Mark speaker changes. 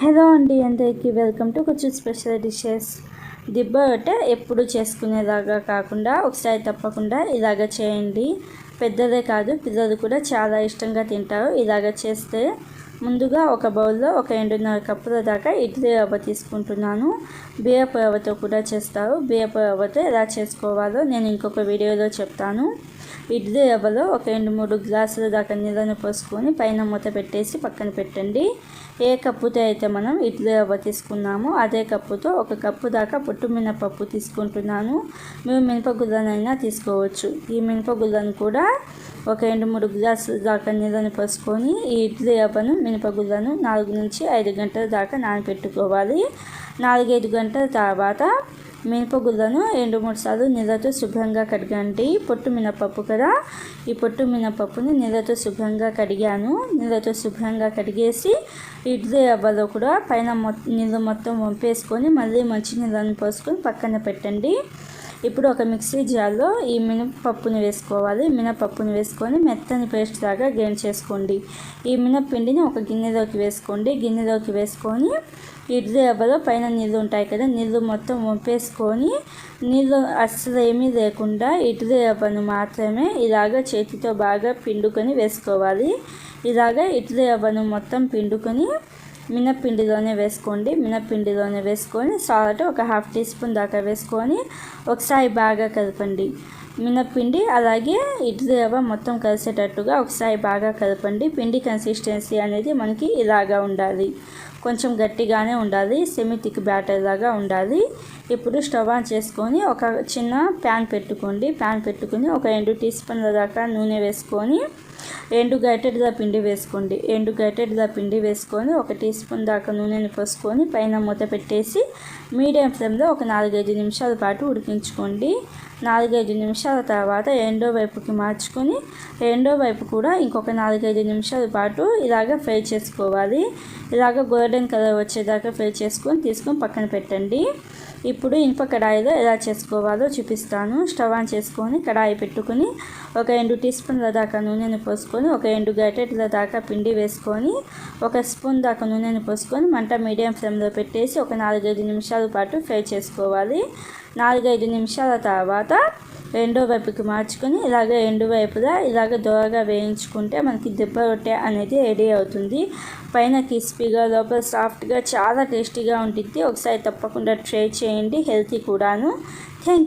Speaker 1: Hello అండి అందరికీ welcome to కొంచెం స్పెషల్ డిషెస్. దిబ్బ రొట్టె ఎప్పుడు చేసుకునేలాగా కాకుండా ఒకసారి తప్పకుండా ఇలాగ చేయండి. పెద్దదే కాదు పిల్లలు కూడా చాలా ఇష్టంగా తింటారు. ఇలాగ చేస్తే ముందుగా ఒక బౌల్లో ఒక రెండున్నర కప్పుల దాకా ఇడ్లీ రవ్వ తీసుకుంటున్నాను. బియ్యపు రవ్వతో కూడా చేస్తారు. బియ్యపు రవ్వతో ఎలా చేసుకోవాలో నేను ఇంకొక వీడియోలో చెప్తాను. ఇడ్లీ రవ్వలో ఒక రెండు మూడు గ్లాసుల దాకా నీళ్ళను పోసుకొని పైన మూత పెట్టేసి పక్కన పెట్టండి. ఏ కప్పుతో అయితే మనం ఇడ్లీ రవ్వ తీసుకున్నామో అదే కప్పుతో ఒక కప్పు దాకా పొట్టు మినపప్పు తీసుకుంటున్నాను. మేము మినపగుళ్ళనైనా తీసుకోవచ్చు. ఈ మినపగుళ్ళను కూడా ఒక రెండు మూడు గ్లాసులు దాకా నీళ్ళని పోసుకొని ఈ ఇడ్లీ రవ్వను మినపగుళ్ళను నాలుగు నుంచి ఐదు గంటల దాకా నానబెట్టుకోవాలి నాలుగైదు గంటల తర్వాత మినపగుళ్ళను రెండు మూడు సార్లు నీళ్ళతో శుభ్రంగా కడగండి. పొట్టు మినపప్పు కదా? ఈ పొట్టు మినపప్పుని నీళ్ళతో శుభ్రంగా కడిగాను. నీళ్ళతో శుభ్రంగా కడిగేసి ఇడ్లీ రవ్వలో కూడా పైన మొ నీళ్ళు మొత్తం వంపేసుకొని మళ్ళీ మంచి నీళ్ళని పోసుకొని పక్కన పెట్టండి. ఇప్పుడు ఒక మిక్సీ జార్లో ఈ మినపప్పుని వేసుకోవాలి. మినపప్పుని వేసుకొని మెత్తని పేస్ట్ లాగా గ్రైండ్ చేసుకోండి. ఈ మినపిండిని ఒక గిన్నెలోకి వేసుకోండి. గిన్నెలోకి వేసుకొని ఇడ్లీ రవ్వలో పైన నీళ్ళు ఉంటాయి కదా నీళ్ళు మొత్తం వంపేసుకొని నీళ్ళు అస్సలు ఏమీ లేకుండా ఇడ్లీ రవ్వను మాత్రమే ఇలాగ చేతితో బాగా పిండుకొని వేసుకోవాలి. ఇలాగ ఇడ్లీ రవ్వను మొత్తం పిండుకొని మినప్పిండిలోనే వేసుకోండి. మినప్పిండిలోనే వేసుకొని సాల్ట్ ఒక హాఫ్ టీ స్పూన్ దాకా వేసుకొని ఒకసారి బాగా కలపండి. మినప్పిండి అలాగే ఇడ్లీ రవ్వ మొత్తం కలిసేటట్టుగా ఒకసారి బాగా కలపండి. పిండి కన్సిస్టెన్సీ అనేది మనకి ఇలాగా ఉండాలి. కొంచెం గట్టిగానే ఉండాలి సెమీ థిక్ బ్యాటర్ లాగా ఉండాలి. ఇప్పుడు స్టవ్ ఆన్ చేసుకొని ఒక చిన్న ప్యాన్ పెట్టుకోండి. ప్యాన్ పెట్టుకుని ఒక రెండు టీ స్పూన్ల దాకా నూనె వేసుకొని ఎండు గైటెడ్గా పిండి వేసుకోండి. ఎండు గైటెడ్గా పిండి వేసుకొని ఒక టీ స్పూన్ దాకా నూనెని పోసుకొని పైన మూత పెట్టేసి మీడియం ఫ్లేమ్లో ఒక నాలుగైదు నిమిషాల పాటు ఉడికించుకోండి. నాలుగైదు నిమిషాల తర్వాత రెండో వైపుకి మార్చుకొని రెండో వైపు కూడా ఇంకొక నాలుగైదు నిమిషాల పాటు ఇలాగ ఫ్రై చేసుకోవాలి. ఇలాగ గోల్డెన్ కలర్ వచ్చేదాకా ఫ్రై చేసుకొని తీసుకొని పక్కన పెట్టండి. ఇప్పుడు ఇనుప కడాయిలో ఎలా చేసుకోవాలో చూపిస్తాను. స్టవ్ ఆన్ చేసుకొని కడాయి పెట్టుకుని ఒక రెండు టీ స్పూన్ల దాకా నూనెను పోసుకొని ఒక రెండు గరిటెల దాకా పిండి వేసుకొని ఒక స్పూన్ దాకా నూనెను పోసుకొని మంట మీడియం ఫ్లేమ్లో పెట్టేసి ఒక నాలుగైదు నిమిషాల పాటు ఫ్రై చేసుకోవాలి. నాలుగైదు నిమిషాల తర్వాత రెండో వైపుకి మార్చుకొని ఇలాగ రెండు వైపులా ఇలాగ దోరగా వేయించుకుంటే మనకి దెబ్బ రొట్టె అనేది రెడీ అవుతుంది. పైన క్రిస్పీగా లోపల సాఫ్ట్గా చాలా టేస్టీగా ఉంటుంది ఒకసారి తప్పకుండా ట్రై చేయండి. హెల్తీ కూడాను. Thank you